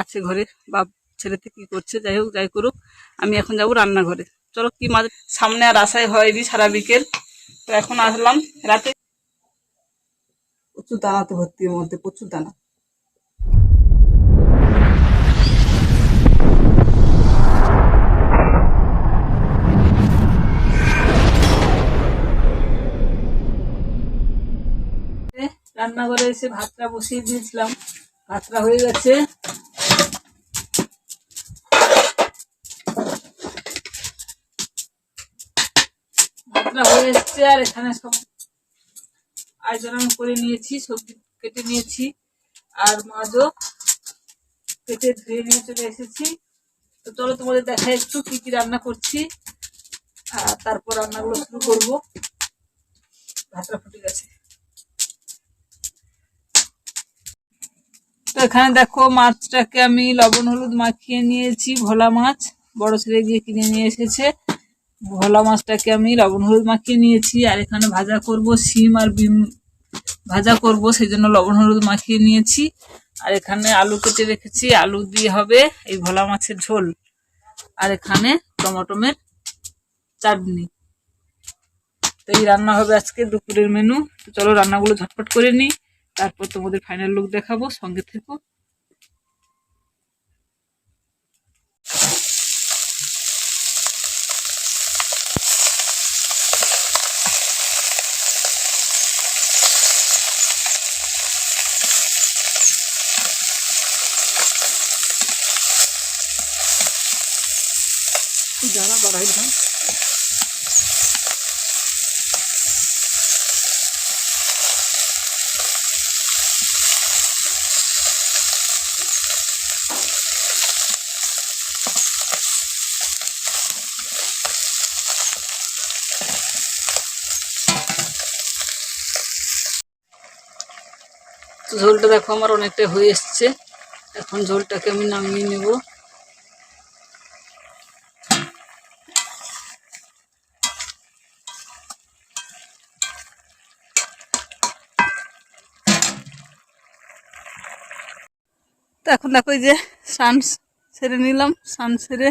আছে ঘরে, বাপ ছেলেতে কি করছে? যাই হোক, যাই করুক, আমি এখন যাব রান্নাঘরে। চলো, কি মাঝে সামনে আর আশাই হয়নি সারা বিকেল। তো এখন আসলাম রাতে। প্রচুর দানাতে ভর্তি এর মধ্যে, প্রচুর দানা। রান্নাঘরে এসে ভাতটা বসিয়ে দিয়েছিলাম। ভাতটা হয়ে গেছে। ভাতটা হয়ে এসছে, আর এখানে সব আয়োজন আমি করে নিয়েছি, সবজি কেটে নিয়েছি, আর মাছও কেটে ধুয়ে নিয়ে চলে এসেছি। তো চলো তোমাদের দেখা একটু কি কি রান্না করছি, আর তারপর রান্নাগুলো শুরু করব। ভাতটা ফুটে গেছে। তো এখানে দেখো মাছটাকে আমি লবণ, হলুদ মাখিয়ে নিয়েছি, ভোলা মাছ, বড় ছেলে গিয়ে কিনে নিয়ে এসেছে। ভোলা মাছটাকে আমি লবণ হলুদ মাখিয়ে নিয়েছি, আর এখানে ভাজা করব শিম আর বিম, ভাজা করব সেই জন্য লবণ হলুদ মাখিয়ে নিয়েছি। আর এখানে আলু কেটে রেখেছি, আলু দিয়ে হবে এই ভোলা মাছের ঝোল। আর এখানে টমেটোমের চাটনি। তো এই রান্না হবে আজকে, দুপুরের মেনু। তো চলো রান্নাগুলো ঝটপট করে নিই, তারপর তোমাদের ফাইনাল লুক দেখাবো, সঙ্গে থেকো। তো ঝোলটা দেখো আমার অনেকটা হয়ে এসছে। এখন ঝোলটাকে আমি নামিয়ে নেব। তো এখন দেখো যে স্নান সেরে নিলাম, স্নান সেরে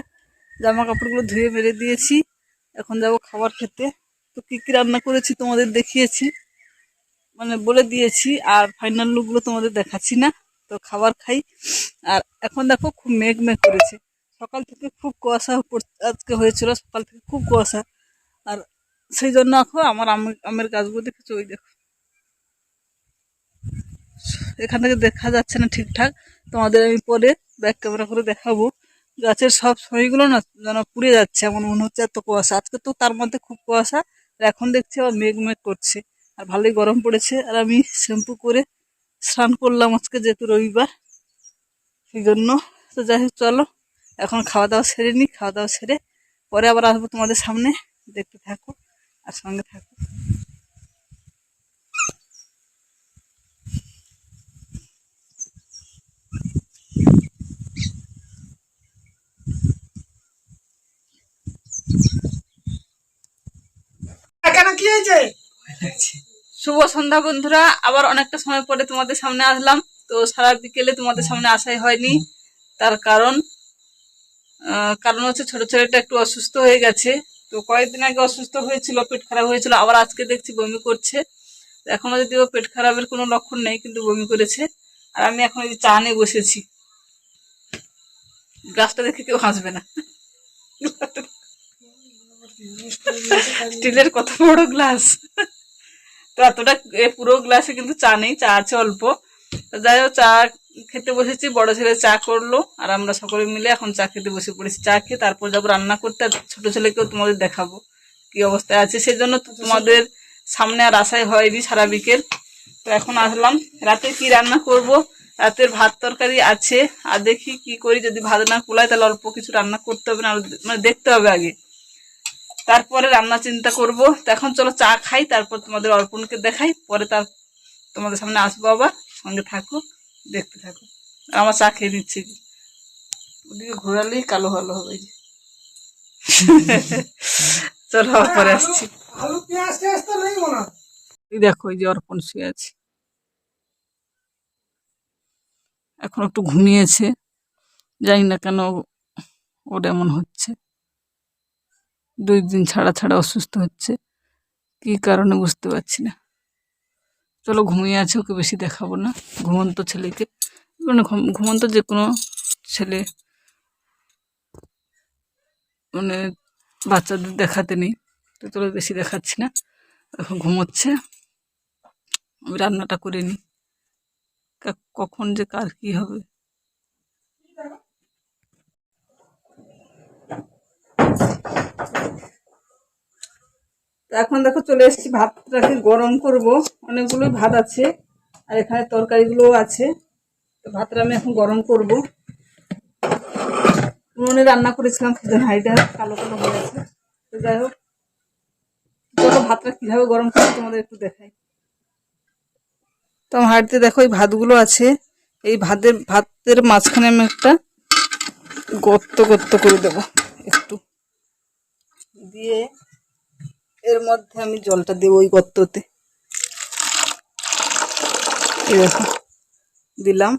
জামা কাপড়গুলো ধুয়ে মেরে দিয়েছি। এখন যাব খাবার খেতে। তো কী কী রান্না করেছি তোমাদের দেখিয়েছি। মানে বলে দিয়েছি, আর ফাইনাল লুকগুলো তোমাদের দেখাচ্ছি না। তো খাবার খাই। আর এখন দেখো খুব মেঘ মেঘ করেছে। সকাল থেকে খুব কুয়াশা আজকে হয়েছিল, সকাল থেকে খুব কুয়াশা। আর সেই জন্য এখন আমার আমের গাছগুলো দেখেছ? ওই দেখো। এখান থেকে দেখা যাচ্ছে না ঠিকঠাক। তোমাদের আমি পরে ব্যাক ক্যামেরা করে দেখাবো। গাছের সব ছবিগুলো না যেন পুড়ে যাচ্ছে, এমন মনে হচ্ছে এত কুয়াশা। আজকে তো তার মধ্যে খুব কুয়াশা। এখন দেখছি আবার মেঘ মেঘ করছে। আর ভালোই গরম পড়েছে। আর আমি শ্যাম্পু করে স্নান করলাম আজকে যেহেতু রবিবার সেই জন্য তো যাই হোক চলো এখন খাওয়া দাওয়া সেরে নিই খাওয়া দাওয়া সেরে পরে আবার আসব তোমাদের সামনে। দেখতে থাকো আর সঙ্গে থাকো। কেন কি হয়েছে? শুভ সন্ধ্যা বন্ধুরা। আবার অনেকটা সময় পরে তোমাদের সামনে আসলাম। তো সারা বিকেলে তোমাদের সামনে আসাই হয়নি। তার কারণ কারণ হচ্ছে ছোট ছেলেটা একটু অসুস্থ হয়ে গেছে। তো কয়েকদিন আগে অসুস্থ হয়েছিল পেট খারাপ হয়েছিল। আবার আজকে দেখছি বমি করছে। এখনও যদিও পেট খারাপের কোনো লক্ষণ নেই কিন্তু বমি করেছে। আর আমি এখন ওই চা নিয়ে বসেছি। গাছটা দেখে কেউ হাসবে না। স্টিলের কত বড় গ্লাস। তো এতটা পুরো গ্লাসে কিন্তু চা নেই, চা আছে অল্প। যাই হোক, চা খেতে বসেছি, বড় ছেলে চা করল, আর আমরা সকলে মিলে এখন চা খেতে বসে পড়েছি। চা খেয়ে তারপর যাব রান্না করতে, আর ছোট ছেলেকেও তোমাদের দেখাবো কি অবস্থায় আছে। সেই জন্য তোমাদের সামনে আর আশাই হয়নি সারা বিকেল। তো এখন আসলাম। রাতে কি রান্না করব? রাতের ভাত তরকারি আছে। আর দেখি কি করি, যদি ভাত না কুলায় তাহলে অল্প কিছু রান্না করতে হবে না মানে দেখতে হবে আগে। তারপরে রান্না চিন্তা করব। এখন চলো চা খাই তারপর তোমাদের অর্পণকে দেখাই। পরে তার তোমাদের সামনে আসব আবার সঙ্গে থাকো দেখতে থাকো আর আমার চা খেয়ে নিচ্ছে। ওদিকে ঘোরালেই কালো ভালো হবে যে। চলো আবার পরে আসছি। দেখো এই যে অর্পণ শুয়ে আছে। এখন একটু ঘুমিয়েছে। জানি না কেন ওর এমন হচ্ছে। দুই দিন ছাড়া ছাড়া অসুস্থ হচ্ছে। কি কারণে বুঝতে পারছি না। চলো ঘুমিয়ে আছে, ওকে বেশি দেখাবো না। ঘুমন্ত ছেলেকে। মানে ঘুম- ঘুমন্ত যে কোনো ছেলে মানে বাচ্চাদের দেখাতে নেই। তো চলো বেশি দেখাচ্ছি না। এখন ঘুমোচ্ছে। আমি রান্নাটা করে নিই। কখন যে কার কি হবে। এখন দেখো চলে এসেছি, ভাতটাকে গরম করব। অনেকগুলো ভাত আছে, আর এখানে তরকারিগুলোও আছে। তো ভাতটা আমি এখন গরম করব। উনুনে রান্না করেছিলাম খেতে হাইটা কালো কালো হয়ে গেছে। তো যাই হোক, চলো ভাতটা কীভাবে গরম করব তোমাদের একটু দেখাই। তো আমার হাঁড়িতে দেখো এই ভাতগুলো আছে। এই ভাতের ভাতের মাঝখানে আমি একটা গর্ত গর্ত করে দেবো একটু। দিয়ে এর মধ্যে আমি জলটা দেবো ওই গর্ততে। দিলাম।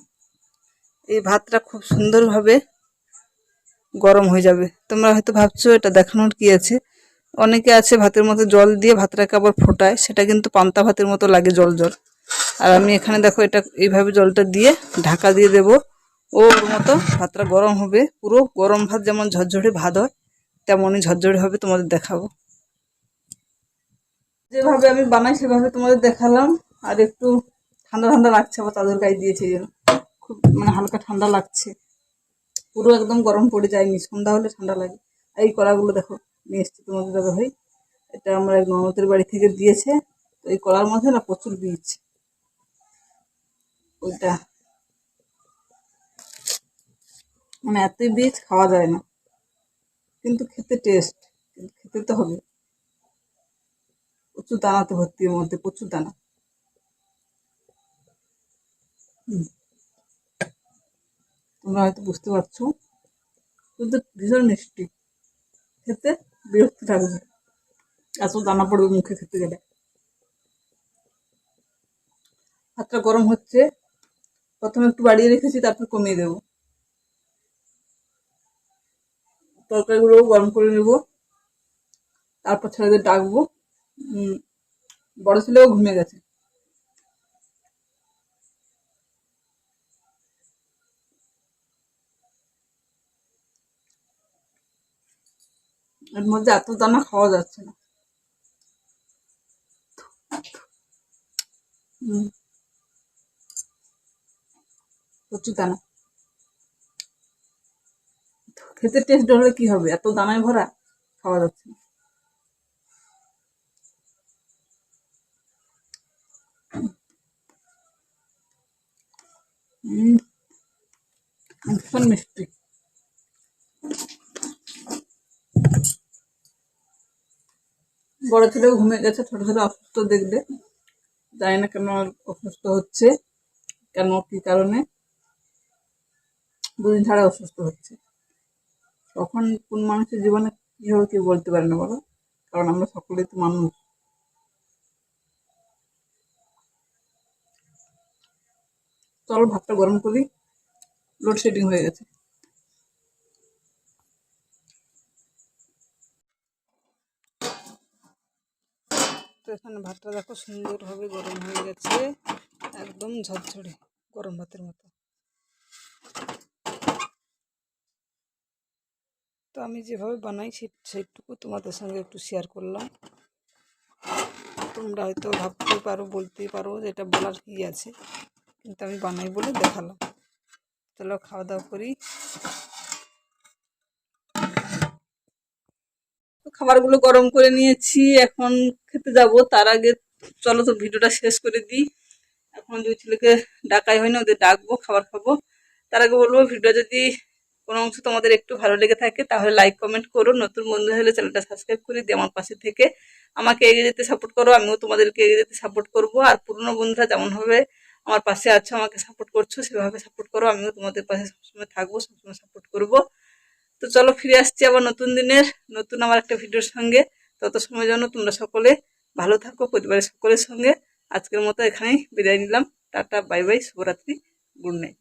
এই ভাতটা খুব সুন্দরভাবে গরম হয়ে যাবে। তোমরা হয়তো ভাবছ, এটা দেখানোর কি আছে? অনেকে আছে ভাতের মতো জল দিয়ে ভাতটাকে আবার ফোটায়, সেটা কিন্তু পান্তা ভাতের মতো লাগে জল জল। আর আমি এখানে দেখো, এটা এইভাবে জলটা দিয়ে ঢাকা দিয়ে দেব। ওর মতো ভাতটা গরম হবে। পুরো গরম ভাত যেমন ঝরঝরে ভাত হয় তেমনই ঝরঝরে হবে, তোমাদের দেখাবো। যেভাবে আমি বানাই, সেভাবে তোমাদের দেখালাম। আর একটু ঠান্ডা ঠান্ডা লাগছে, আবার তাদের গায়ে দিয়েছে খুব মানে হালকা ঠান্ডা লাগছে। পুরো একদম গরম পড়ে যায়নি সন্ধ্যা হলে ঠান্ডা লাগে। আর এই কড়াগুলো দেখো, নিয়ে এসছি তোমাদের দাদা ভাই। এটা আমার এক ননদের বাড়ি থেকে দিয়েছে। তো এই কড়ার মধ্যে না প্রচুর বীজ। ওইটা। মানে এতই বীজ, খাওয়া যায় না। কিন্তু খেতে টেস্ট কিন্তু খেতে তো হবে। প্রচুর দানাতে ভর্তি এর মধ্যে, প্রচুর দানা। তোমরা হয়তো বুঝতে পারছ, কিন্তু ভীষণ মিষ্টি। খেতে বিরক্তি লাগবে এত দানা পড়বে মুখে খেতে গেলে। হাতটা গরম হচ্ছে, প্রথমে একটু বাড়িয়ে রেখেছি, তারপর কমিয়ে দেবো। তরকারিগুলোও গরম করে নেব। তারপর ছেলেদের ডাকবো। বড় ছেলেও ঘুমিয়ে গেছে। এর মধ্যে এত দানা খাওয়া যাচ্ছে না। প্রচুর দানা। খেতে টেস্ট হলে কি হবে? এত দানায় ভরা খাওয়া যাচ্ছে না। মিষ্টি। বড় ছেলেও ঘুমিয়ে গেছে, ছোট ছেলে অসুস্থ দেখবে। জানি না কেন অসুস্থ হচ্ছে, কেন কি কারণে। দুদিন ছাড়া অসুস্থ হচ্ছে। তখন কোন মানুষের জীবনে কি হবে কেউ বলতে পারে না বলো? কারণ আমরা সকলেই তো মানুষ। চলো ভাতটা গরম করি। লোডশেডিং হয়ে গেছে। তো এখানে ভাতটা দেখো সুন্দরভাবে গরম হয়ে গেছে। একদম ঝরঝরে গরম ভাতের মতো। তো আমি যেভাবে বানাই সে, সেইটুকু তোমাদের সঙ্গে একটু শেয়ার করলাম। তোমরা হয়তো ভাবতেই পারো, বলতেই পারো যে এটা বলার কি আছে, কিন্তু আমি বানাই বলে দেখালাম। চলো খাওয়া দাওয়া করি। খাবারগুলো গরম করে নিয়েছি, এখন খেতে যাব। তার আগে চলো তো ভিডিওটা শেষ করে দিই। এখন দুই ছেলেকে ডাকাই হয়নি ওদের ডাকবো, খাবার খাব। তার আগে বলব ভিডিও যদি কোনো অংশ তোমাদের একটু ভালো লেগে থাকে, তাহলে লাইক কমেন্ট করো। নতুন বন্ধু হলে চ্যানেলটা সাবস্ক্রাইব করে দিয়ে আমার পাশে থেকে। আমাকে এগিয়ে যেতে সাপোর্ট করো, আমিও তোমাদেরকে এগিয়ে যেতে সাপোর্ট করব। আর পুরনো বন্ধুরা যেমনভাবে আমার পাশে আছো, আমাকে সাপোর্ট করছ, সেভাবে সাপোর্ট করো। আমিও তোমাদের পাশে সবসময় থাকব, সবসময় সাপোর্ট করব। তো চলো ফিরে আসছি আবার নতুন দিনের, নতুন আমার একটা ভিডিওর সঙ্গে। তত সময় জন্য তোমরা সকলে ভালো থাকো, পরিবারের সকলের সঙ্গে। আজকের মতো এখানেই বিদায় নিলাম। টাটা বাই বাই শুভরাত্রি গুড নাইট